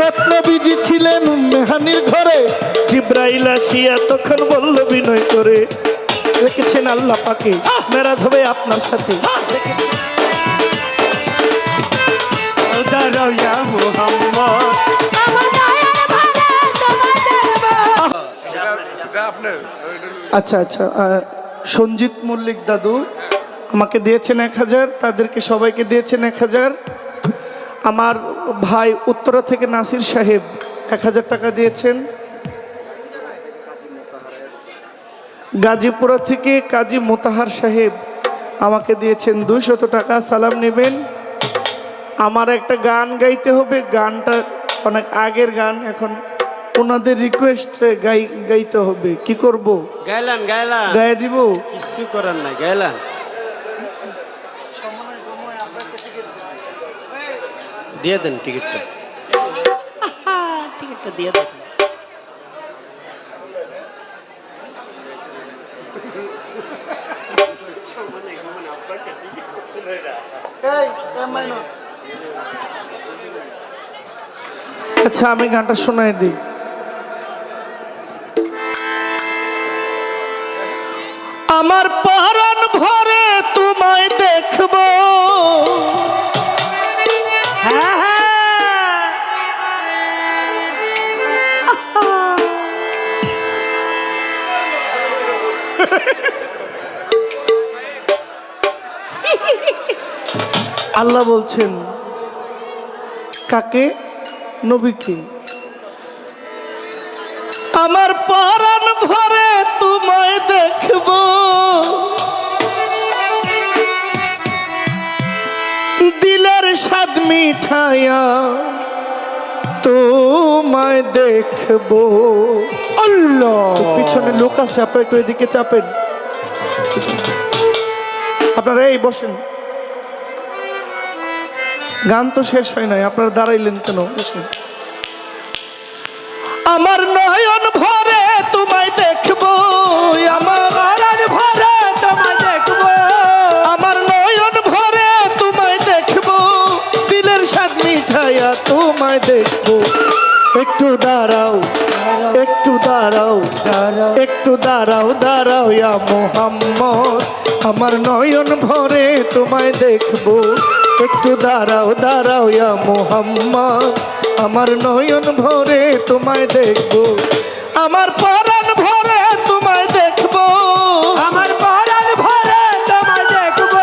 রত্ন busy ছিলেন মেহানির ঘরে। জিব্রাইল আসিয়া তখন বলল, বিনয় করে রেখেছেন আল্লাহ পাকে? মেরাজ হবে আপনার সাথে। আচ্ছা আচ্ছা সঞ্জিত মল্লিক দাদু, আমাকে দিয়েছেন এক হাজার, তাদেরকে সবাইকে দিয়েছেন এক হাজার। আমার ভাই উত্তরা থেকে নাসির সাহেব এক হাজার টাকা দিয়েছেন। গাজীপুরা থেকে কাজী মোতাহার সাহেব আমাকে দিয়েছেন দুইশত টাকা সালাম নেবেন। আমার একটা গান গাইতে হবে গানটা অনেক আগের গান এখন ওনাদের রিকোয়েস্টে গাই গাইতে হবে। কি করব? গাইলান গাইলান গায়ে দিব? কিছু করার নাই গাইলান দিয়ে দেন টিকিটটা। টিকিটটা দিয়ে দেন। আচ্ছা আমি গানটা শোনাই দিই। আমার পরাণ ভরে আল্লাহ বলছেন কাকে? নবীকে। আমার পরাণ ভরে তোমায় দেখব। দিলের স্বাদ মিঠাইয়া তোমায় দেখব। আল্লাহ। পিছনে লোক আছে আপনারা একটু এদিকে চাপেন। আপনারা এই বসেন। গান তো শেষ হয় নাই আপনারা দাঁড়াইলেন কেন? বসেন। আমার নয়ন ভরে তোমায় দেখব আমার পরাণ ভরে তোমায় দেখব। আমার নয়ন ভরে তোমায় দেখব দিলের স্বাদ মিঠাইয়া তোমায় দেখব। একটু দাঁড়াও একটু দাঁড়াও। একটু দাঁড়াও দাঁড়াও ইয়া মোহাম্মদ। আমার নয়ন ভরে তোমায় দেখব। একটু দাঁড়াও দাঁড়াও ইয়া মোহাম্মদ। আমার নয়ন ভরে তোমায় দেখব। আমার পরাণ ভরে তোমায় দেখব। আমার পরাণ ভরে তোমায় দেখব।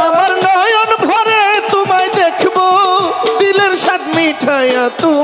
আমার নয়ন ভরে তোমায় দেখব। দিলের স্বাদ মিঠাইয়া তোমায়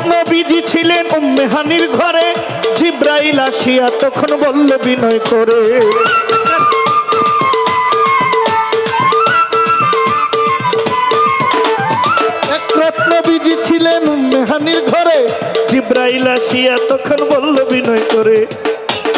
এক রত্ন বিজি ছিলেন উম্মেহানির ঘরে। জিব্রাইল আসিয়া তখন বলল, বিনয় করে। এক রত্ন বিজি ছিলেন উম্মেহানির ঘরে। জিব্রাইল আসিয়া তখন বলল, বিনয় করে।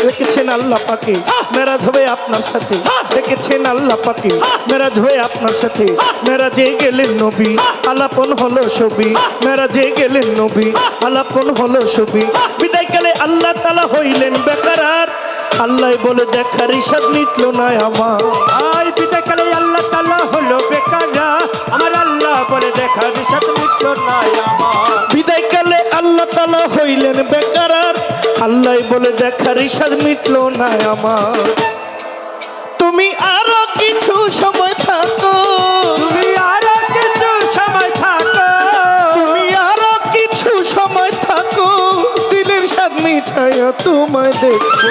রেখেছেন আল্লাহ পাকে। মেরাজ হবে আপনার সাথে। রেখেছেন আল্লাহ পাকে। মেরাজ হয়ে আপনার সাথে। মেরাজে গেলেন নবী আলাপন হলো ছবি। মেরাজে গেলেন নবী আলাপন হলো ছবি। বিদায়কালে আল্লাহ তালা হইলেন বেকার আল্লাহ বলে দেখার ইসাদ মিটল না আমার। আই পিতা কালে আল্লাহ তালা হলো বেকারা আমার আল্লাহ বলে দেখা বিশাত মিত্র নাই আমার। বিদায়কালে আল্লাহ তালা হইলেন বেকার আল্লাহ বলে দেখার ইসাদ মিটল না আমার। তুমি আরও কিছু সময় থাকো। তুমি আরও কিছু সময় থাকো। তুমি আরও কিছু সময় থাকো। দিলের স্বাদ মিঠাইয়া তোমায় দেখব।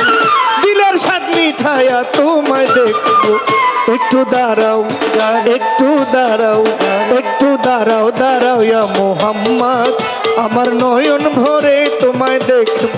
দিলের স্বাদ মিঠাইয়া তোমায় দেখব। একটু দাঁড়াও একটু দাঁড়াও একটু দাঁড়াও দাঁড়াও ইয়া মোহাম্মদ। আমার নয়ন ভরে তোমায় দেখব।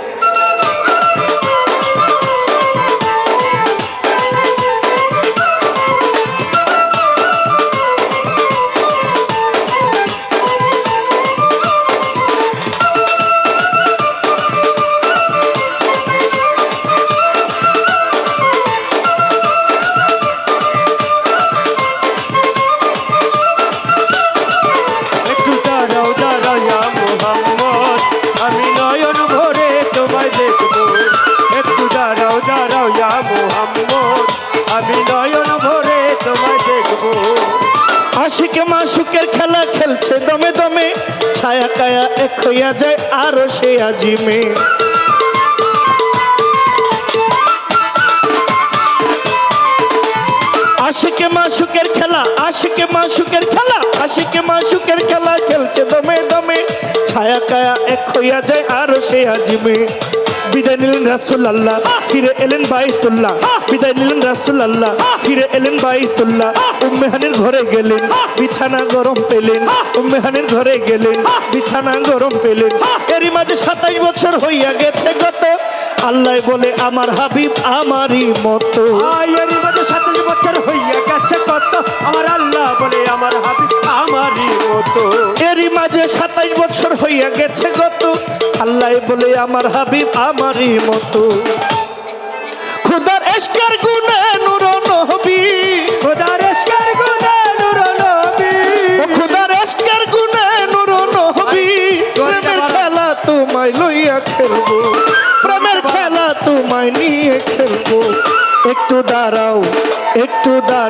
আশিকে মাসুকের খেলা খেলছে দমে দমে, ছায়া কায়া এক হইয়া যায় আরও সে আজিমে। আশিকে মাসুকের খেলা, আশিকে মাসুকের খেলা, আশিকে মাসুকের খেলা খেলছে দমে দমে, ছায়া কায়া এক হইয়া যায় আরও সে আজিমে। বিদায় নিলেন রাসুল আল্লাহ ফিরে এলেন বাইতুল্লাহ। বিদায় নিলেন রাসুল আল্লাহ ফিরে এলেন বাইতুল্লাহ। উম্মেহানের ঘরে গেলেন বিছানা গরম পেলেন। উম্মেহানের ঘরে গেলেন বিছানা গরম পেলেন। এরই মাঝে সাতাইশ বছর হইয়া গেছে গত। আল্লাহ বলে আমার হাবিব আমারই মতো। আয়ের মাঝে সাতাশ বছর হইয়া গেছে কত আমার আল্লাহ বলে আমার হাবিব আমারই মতো। এরই মাঝে সাতাইশ বছর হইয়া গেছে গত। আল্লাহ বলে আমার হাবিব আমারই মতো। খুদার এসকার গুনে নুর নবী। খোদার এসকার নূর নবী। ও খুদার এসকার নুর নবী। প্রেমের খেলা তোমায় লইয়া খেলব। প্রেমের খেলা তোমায় নিয়ে খেলব। একটু দাঁড়াও একটু দাঁড়াও।